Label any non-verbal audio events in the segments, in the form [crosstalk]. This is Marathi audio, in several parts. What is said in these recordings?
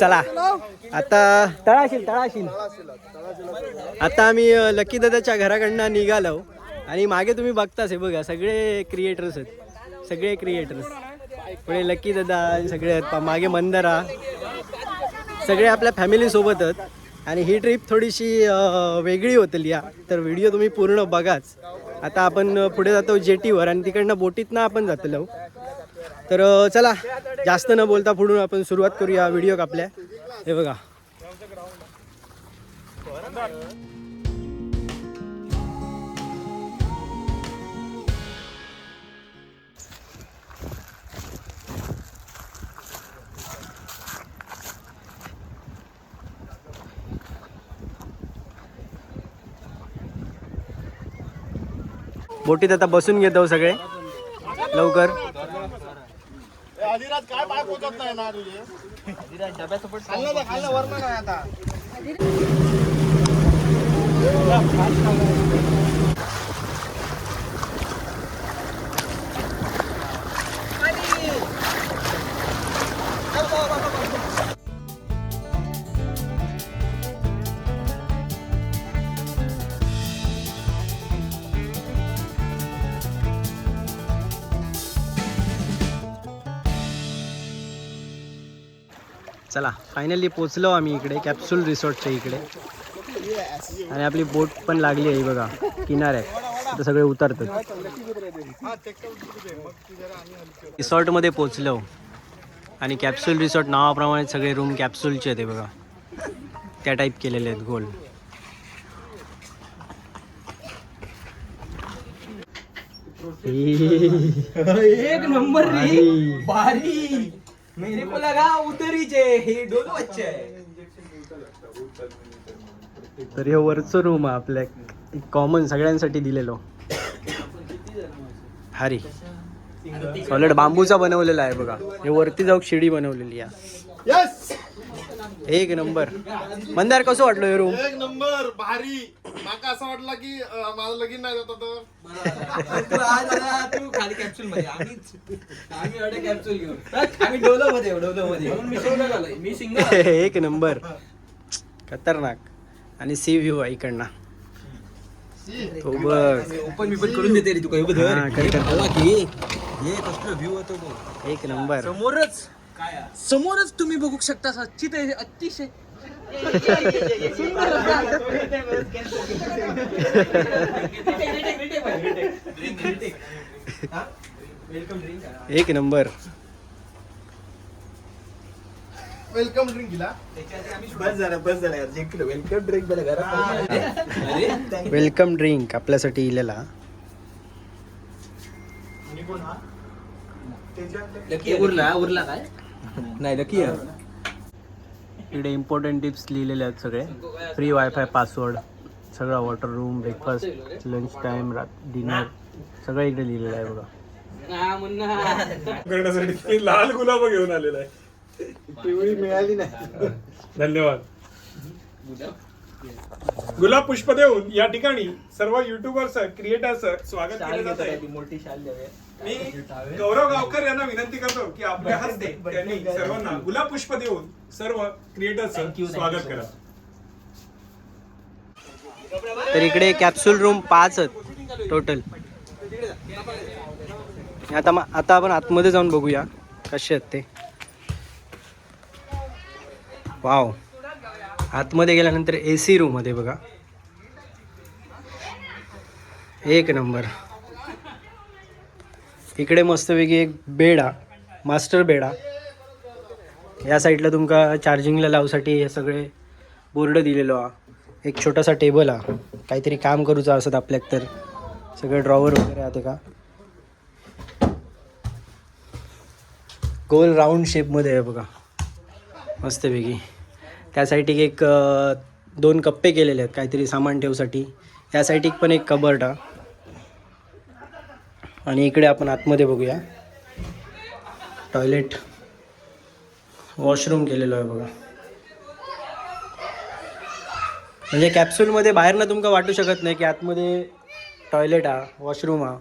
चला. आता तळाशील तळाशील. आता आम्ही लकी दादाच्या घराकडनं निघालो आणि मागे तुम्ही बघताच हे बघा सगळे क्रिएटर्स आहेत. सगळे क्रिएटर्स पुढे लकी दादा सगळे आहेत. मागे मंदरा. सगळे आपल्या फॅमिलीसोबत आहेत. आणि ही ट्रिप थोडीशी वेगळी होतली या. तर व्हिडिओ तुम्ही पूर्ण बघाच. आता आपण पुढे जातो जेटीवर आणि तिकडनं बोटीतनं आपण जातलो. तर चला जास्त न बोलता पुढून आपण सुरुवात करूया व्हिडिओ आपल्या हे बघा. बोटीत आता बसून घेतो सगळे. लवकर. आदिराज काय पाय पोचत नाही ना तुझे? खाल्लं तर खाल्लं वरण नाही आता? फायनली पोचलो आम्ही इकडे कॅप्सूल रिसॉर्टच्या इकडे. आणि आपली बोट पण लागली आहे बघा किनाऱ्यात सगळे उतरतात. रिसॉर्टमध्ये पोचलो आणि कॅप्सूल रिसॉर्ट नावाप्रमाणे सगळे रूम कॅप्सूलचे आहेत हे बघा. त्या टाईप केलेले आहेत गोल. एक नंबर रे. भारी. मेरे को लगा उतरीचे हे दोन बच्चे. आहे तर हे वरचं रूम आहे आपल्या कॉमन सगळ्यांसाठी दिलेलो. भारी सॉलिड बांबूचा बनवलेला आहे बघा. हे वरती जाऊ शिडी बनवलेली आहे. यस एक नंबर. मंदार कसं वाटलं हे रूम एक नंबर भारी. माका असं वाटलं की अं, माझं लगीन नाही जात तर तू आज आला, तू खाली कॅप्सूल मध्ये. आम्हीच आम्ही एवढे कॅप्सूल घेऊन. आम्ही डोलो मध्ये डोलो मध्ये म्हणून मी सिंगल आलोय मी सिंगल [laughs] एक नंबर. खतरनाक. आणि सी व्ह्यू आहे इकडनं. तो बघ. ओपन बिपन करून देते रे तू काही बघ हा, कर, कर. हे कसलं बघ. एक नंबर. समोरच. समोरच तुम्ही बघू शकता सच्चित आहे अतिशय. एक नंबर. वेलकम ड्रिंक दिला. बस झालं बस झालं यार. जिंकलो. वेलकम ड्रिंक घरात वेलकम ड्रिंक आपल्यासाठी इलेला. उरला उरला काय? [laughs] नाही लकी इकडे इम्पॉर्टंट टिप्स लिहिलेले आहेत सगळे. फ्री वायफाय पासवर्ड सगळा water room breakfast lunch time dinner सगळं इकडे लिहिलेलं आहे बघा. [laughs] करण्यासाठी ते लाल गुलाब घेऊन आलेला आहे. पिवळी मिळाली नाही. धन्यवाद. गुलाब पुष्प देऊन या ठिकाणी सर्व युट्यूबर्स क्रिएटर्स स्वागत केले जात आहे मोठी शाल द्यावे. मी गौरव गावकर यांना विनंती करतो की आपल्या हस्ते त्यांनी सर्वांना गुलाब पुष्प देऊन सर्व क्रिएटर्स स्वागत करा. तर इकडे कॅप्सूल रूम पाच आहेत टोटल आता मा- आता आपण आतमध्ये जाऊन बघूया कसे आहेत ते. वाव आतमध्ये गेल्यानंतर ए सी रूममध्ये बघा. एक नंबर. इकडे मस्तपैकी एक बेड मास्टर बेड. हा या साईडला तुमका चार्जिंगला लावसाठी हे सगळे बोर्ड दिलेलो हा. एक छोटासा टेबल हा. काहीतरी काम करूचा असत आपल्याक तर. सगळे ड्रॉवर वगैरे आहे का गोल राऊंड शेपमध्ये आहे बघा. मस्तपैकी. त्यासाठी एक दोन कप्पे केलेले आहेत काहीतरी सामान ठेवसाठी. या पण एक कबर्ड हा. आणि इकडे आपण आतमध्ये बघूया. टॉयलेट वॉशरूम केलेलो आहे बघा. म्हणजे कॅप्सूलमध्ये बाहेरनं तुमका वाटू शकत नाही की आतमध्ये टॉयलेट हा वॉशरूम हा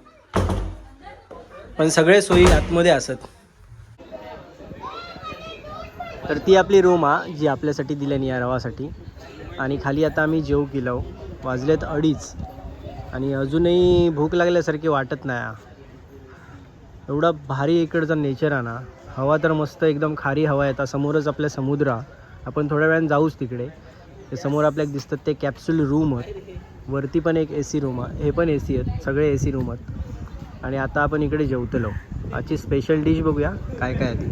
पण सगळे सोयी आतमध्ये असत. तर ती आपली रूम हा जी आपल्यासाठी दिल्याने या रवासाठी. आणि खाली आता आम्ही जेव केलो. वाजलेत अडीच. आणि अजूनही भूक लागल्यासारखी वाटत नाही हा. एवढा भारी इकडचा नेचर आहे ना. हवा तर मस्त एकदम खारी हवा येतात समोरच आपल्या समुद्र आपण थोड्या वेळाने जाऊच तिकडे. ते समोर आपल्याला दिसतात ते कॅप्सूल रूम आहेत. वरती पण एक ए सी रूम आहे. हे पण ए सी आहेत. सगळे ए सी रूम आहेत. आणि आता आपण इकडे जेवतलो. आजची स्पेशल डिश बघूया. काय काय आहे ती.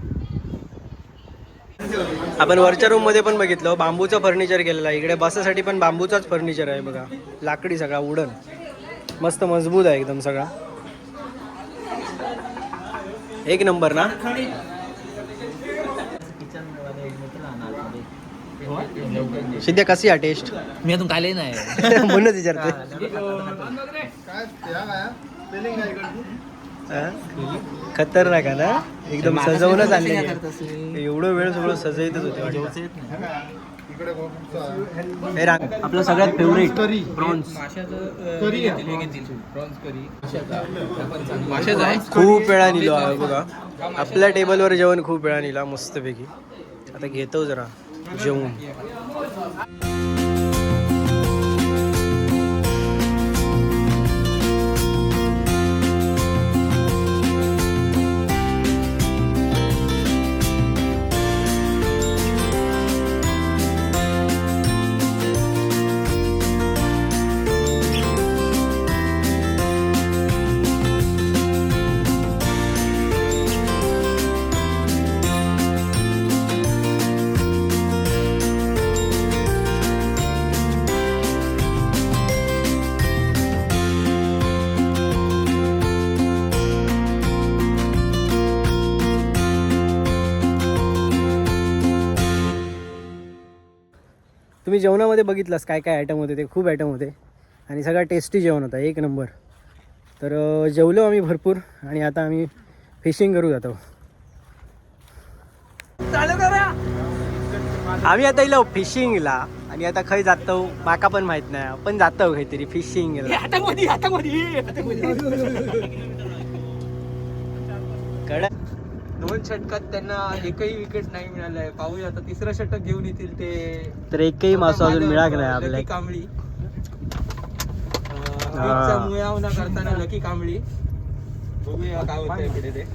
आपण वरच्या रूममध्ये पण बघितलं. बांबूचं फर्निचर केलेलं आहे. इकडे बसासाठी पण बांबूचाच फर्निचर आहे बघा. लाकडी सगळा वुडन मस्त मजबूत आहे एकदम सगळा. एक नंबर ना? सिद्ध्या कशी आहे टेस्ट मी अजून खाल्ले नाही. [laughs] म्हणूनच विचारते काय काय काय? खतरनाक ना? एकदम सजवूनच आणले एवढं वेळ सगळं सजवतच होते हे आपलं सगळ्यात फेवरेट करी. प्रॉन्स खूप वेळा निलो आहे बघा. आपल्या टेबलवर जेवण खूप वेळा निला मस्तपैकी. आता घेतो जरा जेवून. तुम्ही जेवणामध्ये बघितलंस काय काय आयटम होते ते खूप आयटम होते. आणि सगळा टेस्टी जेवण होता एक नंबर तर जेवलो आम्ही भरपूर आणि आता आम्ही फिशिंग करू जातो. आम्ही आता इलो फिशिंगला आणि आता खय जातो माका पण माहीत नाही पण जातो काहीतरी फिशिंगला दोन षटकात त्यांना एकही विकेट नाही मिळालाय पाहूया आता तिसरं षटक घेऊन येतील ते. तर एकही मासो अजून मिळाक नाही लकी आपल्या कांबळी. हा. मुयावना करताना लकी कांबळी. बघूया काय होतंय पुढे ते.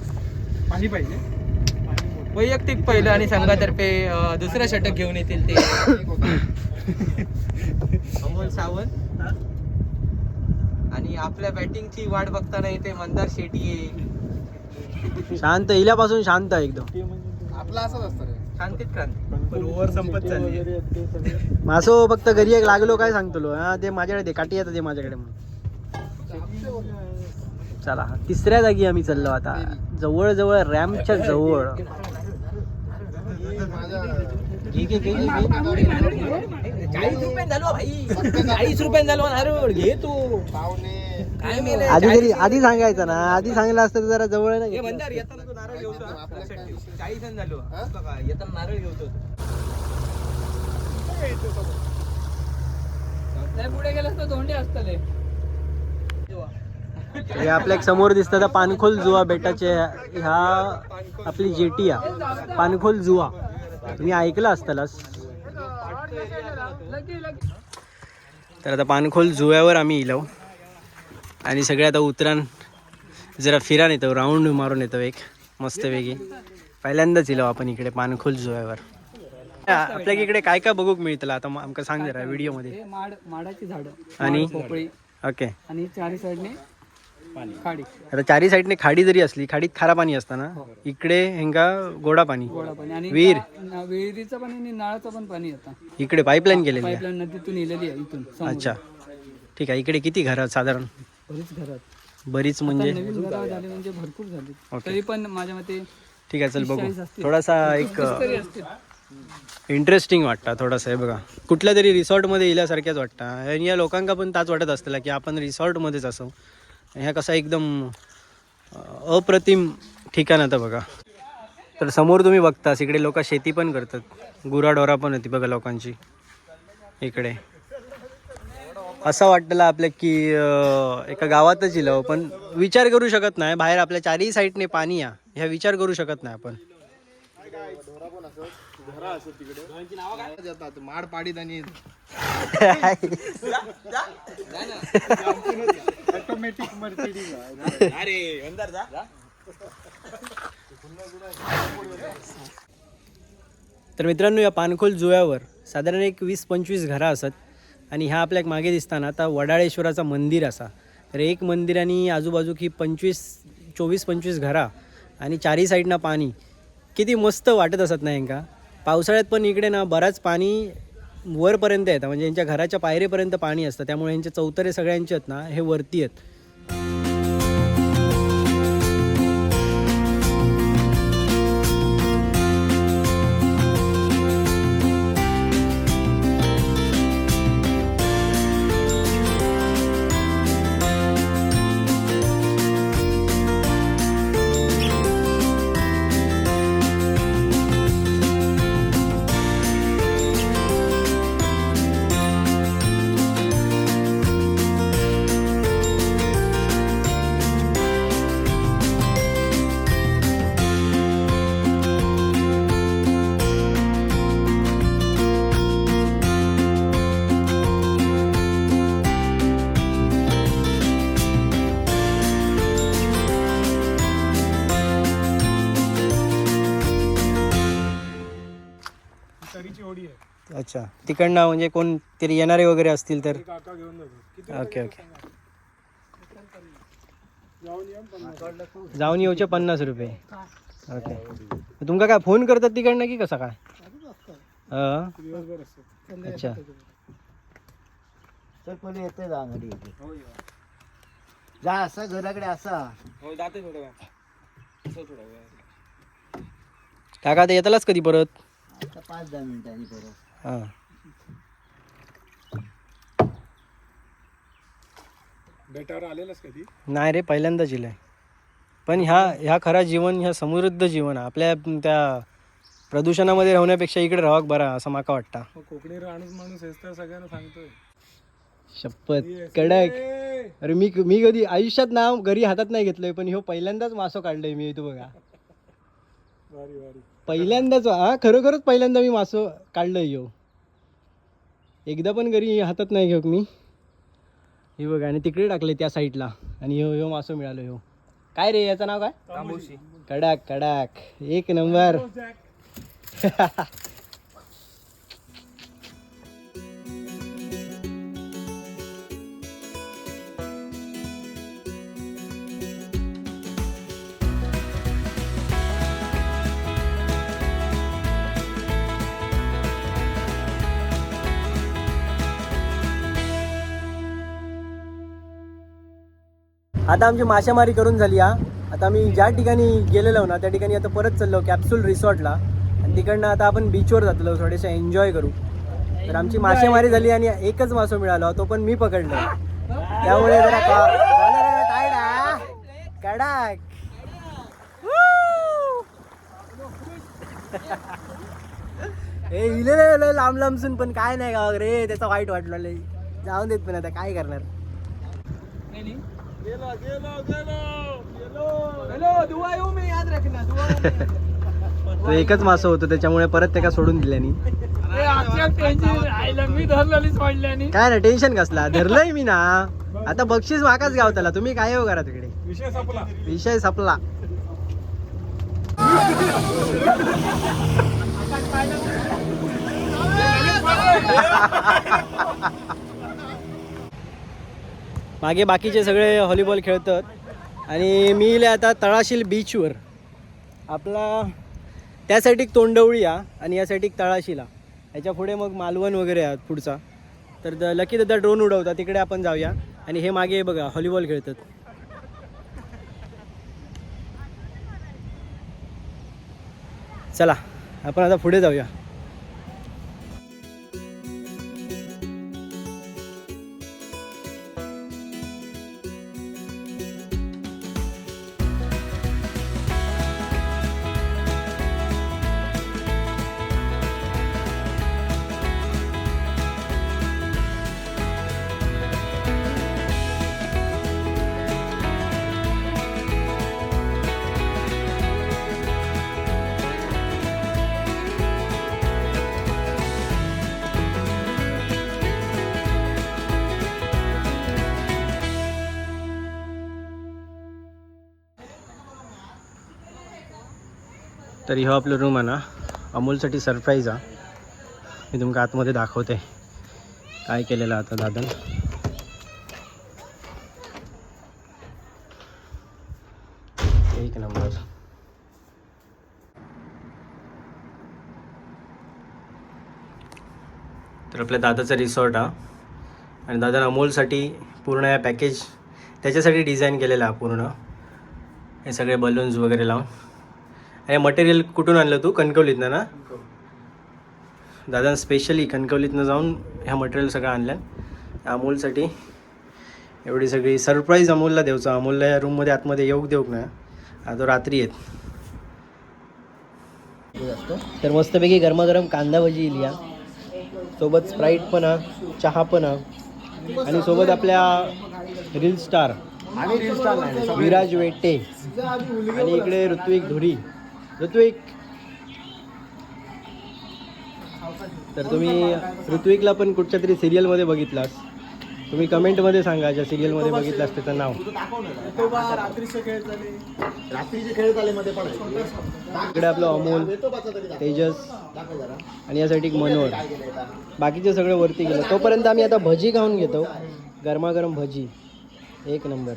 पाणी पाहिजे. वैयक्तिक पहिलं आणि संघातर्फे दुसरं षटक घेऊन येतील ते. [laughs] अमोल सावंत. आणि आपल्या बॅटिंगची वाट बघताना इथे मंदार शेट्टी शांत इल्यापासून शांत आहे एकदम. आपला असंच असतं रे. शांतीत क्रांती. पण ओव्हर संपत चालली. मासो फक्त घरी एक लागलो काय सांगतो हा ते माझ्याकडे दे काठी येतं ते माझ्याकडे म्हणून. चला तिसऱ्या जागी आम्ही चाललो आता. जवळ जवळ रॅम्पच्या जवळ. माझ्या. चाळीस रुपये झालो भाई. चाळीस रुपये झालो नारळ घे तू. काय मेले? आधी तरी आधी सांगायचं ना. आधी सांगितलं असतं तर जरा जवळ नाही मंदार येताना तू नारळ घेऊन चाळीस जण झालो. बघा, येताना नारळ घेऊन पुढे गेलास तर धोंडे असतले. हे आपल्यासमोर दिसतं पानखोल जुवा बेटाचे ह्या आपली जेटी आहे पानखोल जुवा. तुम्ही ऐकलं असतालच तर आता पानखोल जुव्यावर आम्ही इलो. आणि सगळे आता उतरान जरा फिरान येतो राऊंड मारून येतो एक मस्तपैकी. पहिल्यांदाच इलो आपण इकडे पानखोल जुव्यावर. आपल्या इकडे काय काय बघूक मिळतं आता आमका सांग जरा व्हिडिओमध्ये माड माडाची झाडं. आणि? ओके. आणि चारी साईडने खाडी. आता चारी साईडने खाडी जरी असली खाडीत खारा पाणी असतं ना इकडे हेंगा गोडा पाणी. गोडा पाणी. आणि विहीर. ना- विहिरीचं पण आणि नळाचं पण पाणी येतं. इकडे पाईपलाईन केलेली आहे. पाईपलाईन नदीतून इलेली आहे इथून. अच्छा. ठीक आहे इकडे किती घरं आहेत साधारण? बरीच घरात बरीच म्हणजे? नवीन घरं झाली म्हणजे भरपूर झाली. ओके. तरी पण माझ्या मते ठीक आहे चल बघू चाळीस असतील. थोडासा एक तरी असतील. इंटरेस्टिंग वाटतं थोडासा हे बघा. कुठल्या तरी रिसॉर्टमध्ये येल्यासारख्याच वाटतं. आणि या लोकांका पण ताच वाटत असतं की आपण रिसॉर्टमध्येच असो. ह्या कसा एकदम अप्रतिम ठिकाण आता बघा. तर समोर तुम्ही बघता इकडे लोक शेती पण करतात. गुराढोरा पण होती बघा लोकांची इकडे. असं वाटलं आपल्या की एका गावातच इलं पण विचार करू शकत नाही. बाहेर आपल्या चारही साईडने पाणी या ह्या विचार करू शकत नाही आपण. जातात माड पाडीत आणि तर मित्रांनो या पानखोल जुव्यावर साधारण एक वीस पंचवीस घरं असत आणि ह्या आपल्या मागे दिसताना आता वडाळेश्वराचा मंदिर असा. तर एक मंदिर आणि आजूबाजू ही पंचवीस चोवीस पंचवीस घरा आणि चारही साईडनं पाणी. किती मस्त वाटत असत नाही का? पावसाळ्यात पण इकडे ना बराच पाणी वरपर्यंत येतं. म्हणजे यांच्या घराच्या पायरीपर्यंत पाणी असतं. त्यामुळे यांचे चौतरे सगळ्यांचे आहेत ना हे वरती आहेत. तिकडनं म्हणजे कोण तरी येणारे वगैरे असतील तर. काका घेऊन जातो किती ओके ओके जाऊन येऊचे पन्नास रुपये. ओके तुमका काय फोन करतात तिकडनं की कसा काय? हा? अच्छा. तर पहिले येते जा घरी. जा असा घराकडे असा. हो काका ते येतालाच कधी परत? आता पाच दहा मिनिटांनी परत. हां. बेटावर आलेलाच कधी? नाही रे पहिल्यांदाच इलंय. पण ह्या ह्या खरा जीवन ह्या समृद्ध जीवन आहे. आपल्या त्या प्रदूषणामध्ये राहण्यापेक्षा इकडे राहाक बरा असं माका वाटतं. मग कोकणी राहणूस माणूस हेच तर सगळ्यांना सांगतोय. शपथ कडक. अरे मी मी कधी आयुष्यात नाव घरी हातात नाही घेतलंय पण ह्यो पहिल्यांदाच मासो काढलंय मी तू बघा. भारी भारी. पहिल्यांदाच हा खरोखरच पहिल्यांदा मी मासो काढलंय ह्यो. एकदा पण घरी हातात नाही घेऊ मी. हे बघा आणि तिकडे टाकले त्या साईडला. आणि ह्यो ह्यो मासो मिळालो ह्यो. काय रे याचं नाव काय? कडक कडक. एक नंबर. [laughs] आता आमची मासेमारी करून झाली हा. आता आम्ही ज्या ठिकाणी गेलेलो ना त्या ठिकाणी आता परत चाललो कॅप्सूल रिसॉर्टला आणि तिकडनं आता आपण बीचवर जातलो थोडेसे एन्जॉय करू. तर आमची मासेमारी झाली आणि एकच मासो मिळाला तो पण मी पकडलो. त्यामुळे जरा कडाक. टाईट [laughs] ए इले लांब लांबसून पण काय नाही गाव रे त्याचा वाईट वाटलं लय. जाऊन देत पण आता काय करणार? [laughs] तो एकच मासं होतं त्याच्यामुळे परत त्याला सोडून दिल्यानी मी धरलेलीच वाढल्याने काय ना टेन्शन कसला? धरलंय मी ना. आता बक्षीस माकाच गावताला तुम्ही काय हो करा तिकडे विषय संपला. विषय संपला. [laughs] [laughs] मागे बाकीचे सगळे व्हॉलीबॉल खेळतात. आणि मी इले आता तळाशील बीचवर आपला त्यासाठी एक तोंडवळी आ आणि यासाठी एक तळाशीला. याच्यापुढे मग मालवण वगैरे आहात पुढचा. तर द लकी दादा ड्रोन उडवता तिकडे आपण जाऊया. आणि हे मागे बघा व्हॉलीबॉल खेळतात. चला आपण आता पुढे जाऊया. तर ह्यो आपलं रूम आहे ना. अमोलसाठी सरप्राईज हा. मी तुमका आतमध्ये दाखवते. काय केलेलं आता दादन? एक नंबर. तर आपल्या दादाचा रिसॉर्ट हा. आणि दादा अमोलसाठी पूर्ण या पॅकेज त्याच्यासाठी डिझाईन केलेला पूर्ण. हे सगळे बलून्स वगैरे लावून. आणि मटेरियल कुठून आणलं तू? कणकवलीतनं ना? दादा स्पेशली कणकवलीतनं जाऊन ह्या मटेरियल सगळं आणलं. अमोलसाठी एवढी सगळी सरप्राईज अमोलला द्यायचं अमोलला या रूममध्ये आतमध्ये येऊ देऊ ना. आता तो रात्री येत तर मस्तपैकी गरमागरम कांदा भजी इली हा. सोबत स्प्राईट पण हा. चहा पण हा. आणि सोबत आपल्या रील स्टार विराज वेट्टे. आणि इकडे ऋत्विक धुरी. ऋत्विक. तर तुम्ही ऋत्विकला पण कुठच्या तरी सिरियलमध्ये बघितलास? तुम्ही कमेंटमध्ये सांगा ज्या सिरियलमध्ये बघितलास त्याचं नाव. इकडे आपलं अमोल तेजस आणि यासाठी एक मनोहर. बाकीचे सगळे वरती गेलं. तोपर्यंत आम्ही आता भजी खाऊन घेतो. गरमागरम भजी. एक नंबर.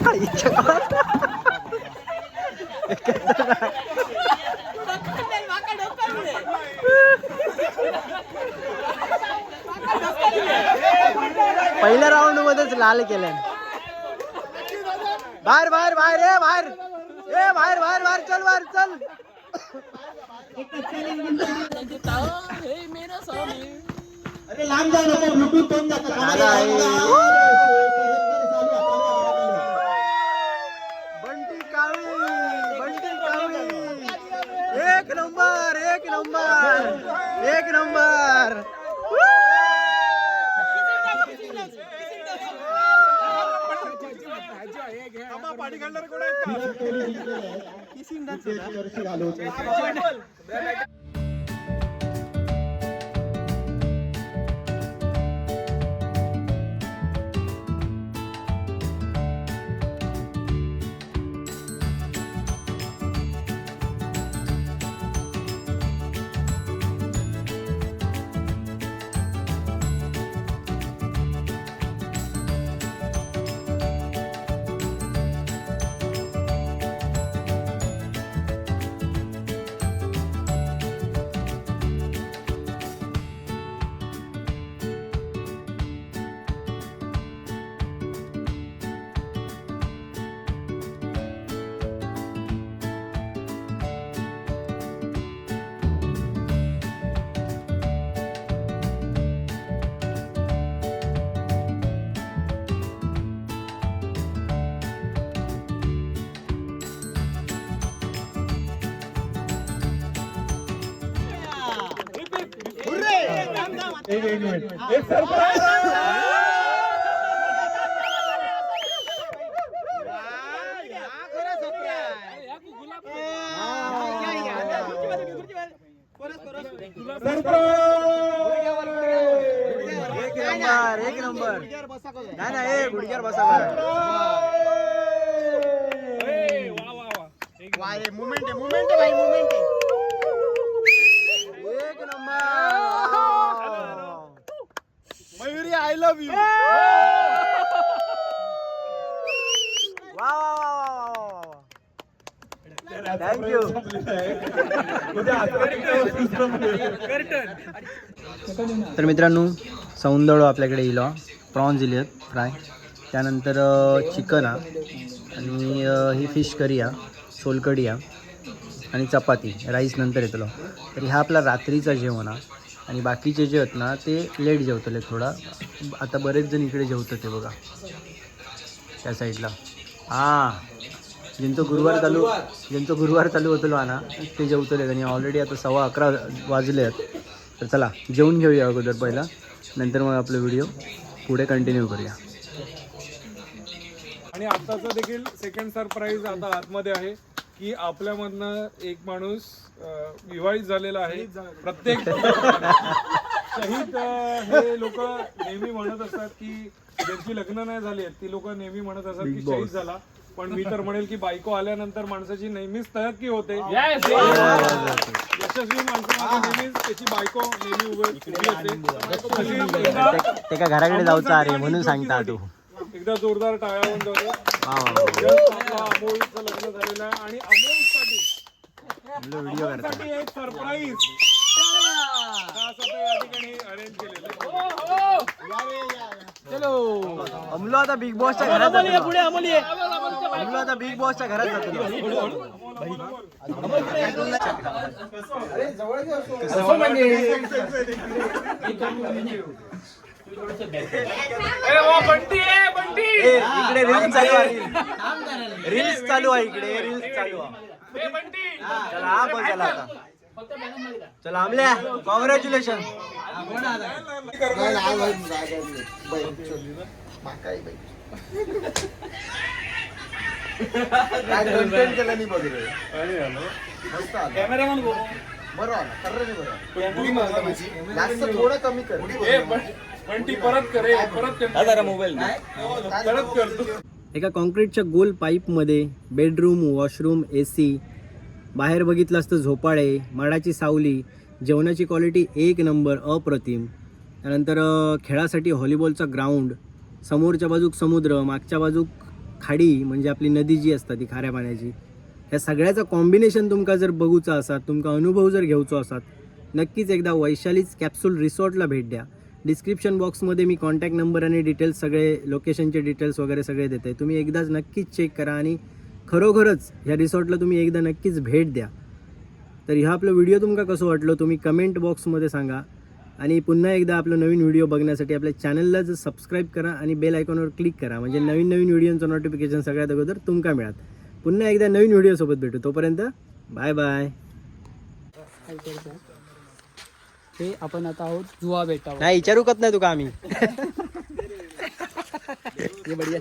[laughs] पहिल्या राऊंड मध्येच लाल केलं बाहेर बाहेर बाहेर ए बाहेर. ए बाहेर बाहेर बाहेर चल बाहेर चल. [laughs] अरे लांब नको ब्लूटूथ तोंड जातं. आला आहे. बंटी काळी बंटी काळी एक नंबर. एक नंबर. एक नंबर पाणी काढणारे कोण आहेत का जर्सी घालून. एक नंबर एक नंबर नाही नाही ए गुडघ्यावर बसा बरं. वा हे मुमेंट आहे मुमेंट आहे भाई मुमेंट आहे एक number Mayuri I love you वा वा वा वा वा वा थँक्यू तर मित्रांनो सौंदळ आपल्याकडे इलो. प्रॉन्स इले आहेत फ्राय. त्यानंतर चिकन. हा आणि ही फिश करी हा सोलकढी हा आणि चपाती राईस नंतर येतलो. तर ह्या आपला रात्रीचा जेवण हा आणि बाकीचे जे आहेत ना ते लेट जेवतले थोडा. आता बरेच जण इकडे जेवतात ते बघा. त्या साईडला हां. ज्यांचं गुरुवार चालू ज्यांचं गुरुवार चालू होतो ना ते जेवतले आणि ऑलरेडी आता सव्वा अकरा वाजले आहेत. तर चला जेवून घेऊया अगोदर पहिला. नंतर मग आपलं व्हिडिओ पुढे कंटिन्यू करूया. आणि आताचा देखील सेकंड सरप्राईज आता आतमध्ये आहे की आपल्यामधनं एक माणूस विवाहित झालेला आहे. प्रत्येक [laughs] शहीद हे लोक नेहमी म्हणत असतात की ज्यांची लग्न नाही झाली आहेत ती लोक नेहमी म्हणत असतात की. शहीद झाला. पण मी तर म्हणेल की बायको आल्यानंतर माणसाची नेहमीच तरक्की होते. यशस्वी माणसामध्ये नेहमीच त्याची बायको नेहमी उभी असते. घराकडे जाऊचा अरे म्हणून सांगता तू. एकदा जोरदार टाळ्या बंद होते वा वा वा. Just आपला अमोलचं लग्न झालेलं आहे आणि अमोलसाठी व्हिडिओ करता साठी एक सरप्राईज अरेंज केलेलं आहे. अमलो आता बिग बॉसच्या घरात जातो. पुढे अमलो आता बिग बॉसच्या घरात जातो इकडे रील्स चालू आहे. रील्स चालू आहे इकडे. रील्स चालू आहे. चला हा पण चला आता. चला आमल्या कॉंग्रॅच्युलेशन काय कंटेंट केलं नाही बघ रे. मस्त आलं. बरं आलं. खरं नाही बरं आलं. जास्त थोडं कमी कर. ए, पण- पण ती परत करे परत कर. परत करतो एका कॉन्क्रीटच्या गोल पाईपमध्ये बेडरूम वॉशरूम ए सी बाहेर बघितलं असतं झोपाळे माडाची सावली जेवणाची क्वालिटी एक नंबर अप्रतिम. त्यानंतर अ, खेळासाठी व्हॉलीबॉलचा ग्राउंड समोरच्या बाजूक समुद्र मागच्या बाजूक खाडी म्हणजे आपली नदी जी असता ती खाऱ्या पाण्याची ह्या सगळ्याचं कॉम्बिनेशन तुमका जर बघूचा असात तुमका अनुभव जर घेवचो असात नक्कीच एकदा वैशालीच कॅप्सूल रिसॉर्टला भेट द्या. डिस्क्रिप्शन बॉक्समध्ये मी कॉन्टॅक्ट नंबर आणि डिटेल्स सगळे लोकेशनचे डिटेल्स वगैरे सगळे देते. तुम्ही एकदाच नक्कीच चेक करा आणि खरोखरच ह्या रिसॉर्टला तुम्ही एकदा नक्कीच भेट द्या. तर ह्या आपलं व्हिडिओ तुमका कसं वाटलं तुम्ही कमेंट बॉक्समध्ये सांगा. आणि पुन्हा एकदा आपलं नवीन व्हिडिओ बघण्यासाठी आपल्या चॅनलला जर सबस्क्राईब करा आणि बेल आयकॉनवर क्लिक करा. म्हणजे नवीन नवीन व्हिडिओचं नोटिफिकेशन सगळ्यात अगोदर तुमका मिळात पुन्हा एकदा नवीन व्हिडिओसोबत भेटू. तोपर्यंत बाय बाय हे आपण आता आहोत जुवा बेटावर नाही विचारूकत नाही तुका आम्ही. [laughs] [laughs] हे बढिया